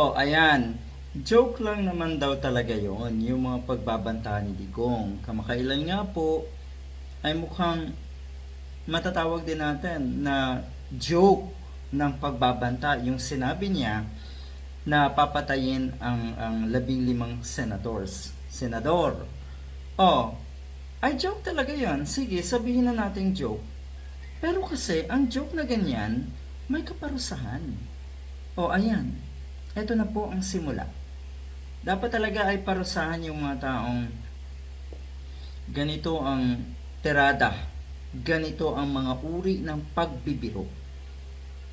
Oh, ayan. Joke lang naman daw talaga yon yung mga pagbabanta ni Digong. Kamakailan nga po ay mukhang matatawag din natin na joke ng pagbabanta yung sinabi niya na papatayin ang ang labing limang senators. Senador. Oh, ay joke talaga yon. Sige, sabihin na natin joke. Pero kasi, ang joke na ganyan, may kaparusahan. O, ayan. Ito na po ang simula. Dapat talaga ay parusahan yung mga taong ganito ang tirada. Ganito ang mga uri ng pagbibiro.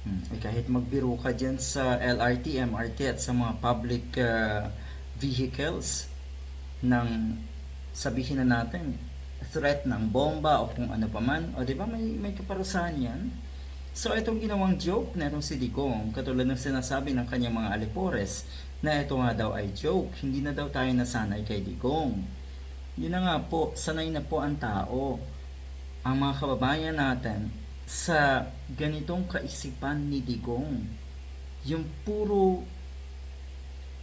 Hmm, eh, kahit magbiro ka dyan sa LRT, MRT at sa mga public uh, vehicles ng sabihin na natin threat ng bomba o kung ano pa man. O di ba may, may kaparusahan yan? So itong ginawang joke na itong si Digong, katulad ng sinasabi ng kanyang mga alipores, na ito nga daw ay joke, hindi na daw tayo nasanay kay Digong. Yun na nga po, sanay na po ang tao, ang mga kababayan natin, sa ganitong kaisipan ni Digong. Yung puro,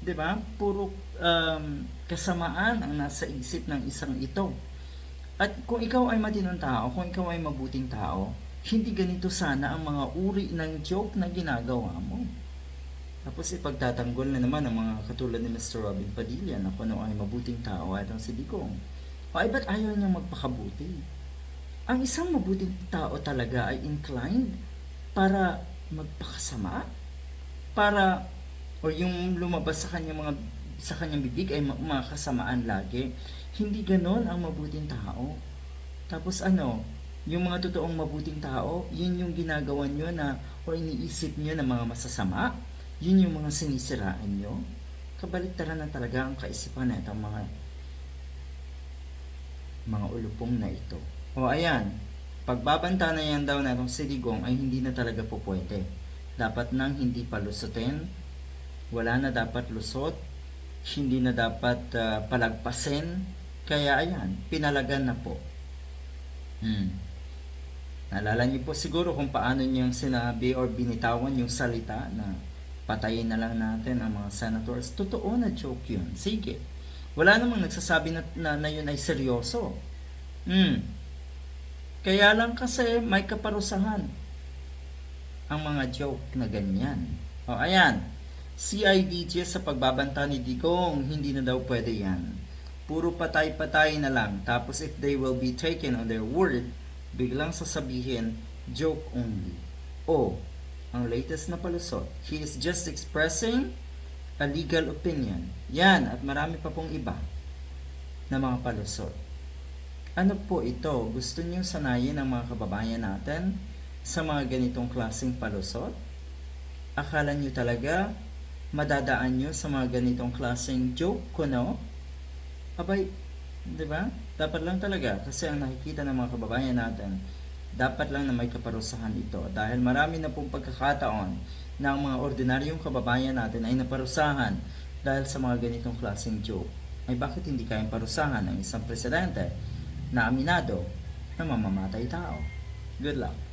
di ba, puro um, kasamaan ang nasa isip ng isang ito. At kung ikaw ay matinong tao, kung ikaw ay mabuting tao, hindi ganito sana ang mga uri ng joke na ginagawa mo. Tapos ipagtatanggol na naman ang mga katulad ni Mr. Robin Padilla na kung ano ay mabuting tao at ang si Digong. O ay ba't ayaw niyang magpakabuti? Ang isang mabuting tao talaga ay inclined para magpakasama? Para o yung lumabas sa kanyang mga sa kanyang bibig ay mga kasamaan lagi. Hindi ganon ang mabuting tao. Tapos ano, yung mga totoong mabuting tao, yun yung ginagawa nyo na o iniisip nyo na mga masasama, yun yung mga sinisiraan nyo. Kabaliktaran na talaga ang kaisipan na itong mga mga ulupong na ito. O ayan, pagbabanta na yan daw na itong siligong ay hindi na talaga po pwede. Dapat nang hindi palusutin, wala na dapat lusot, hindi na dapat ah, palagpasin, kaya ayan, pinalagan na po. Hmm. Naalala niyo po siguro kung paano niyang sinabi or binitawan yung salita na patayin na lang natin ang mga senators. Totoo na joke yun. Sige. Wala namang nagsasabi na, na, na yun ay seryoso. Hmm. Kaya lang kasi may kaparusahan ang mga joke na ganyan. O ayan, CIDG sa pagbabanta ni Digong, hindi na daw pwede yan. Puro patay-patay na lang. Tapos if they will be taken on their word, biglang sasabihin, joke only. O, ang latest na palusot, he is just expressing a legal opinion. Yan, at marami pa pong iba na mga palusot. Ano po ito? Gusto niyong sanayin ang mga kababayan natin sa mga ganitong klaseng palusot? Akala niyo talaga madadaan nyo sa mga ganitong klaseng joke kuno? Abay, di ba? Dapat lang talaga kasi ang nakikita ng mga kababayan natin, dapat lang na may kaparusahan ito dahil marami na pong pagkakataon na ang mga ordinaryong kababayan natin ay naparusahan dahil sa mga ganitong klaseng joke. Ay bakit hindi kayang parusahan ng isang presidente na aminado na mamamatay tao? Good luck.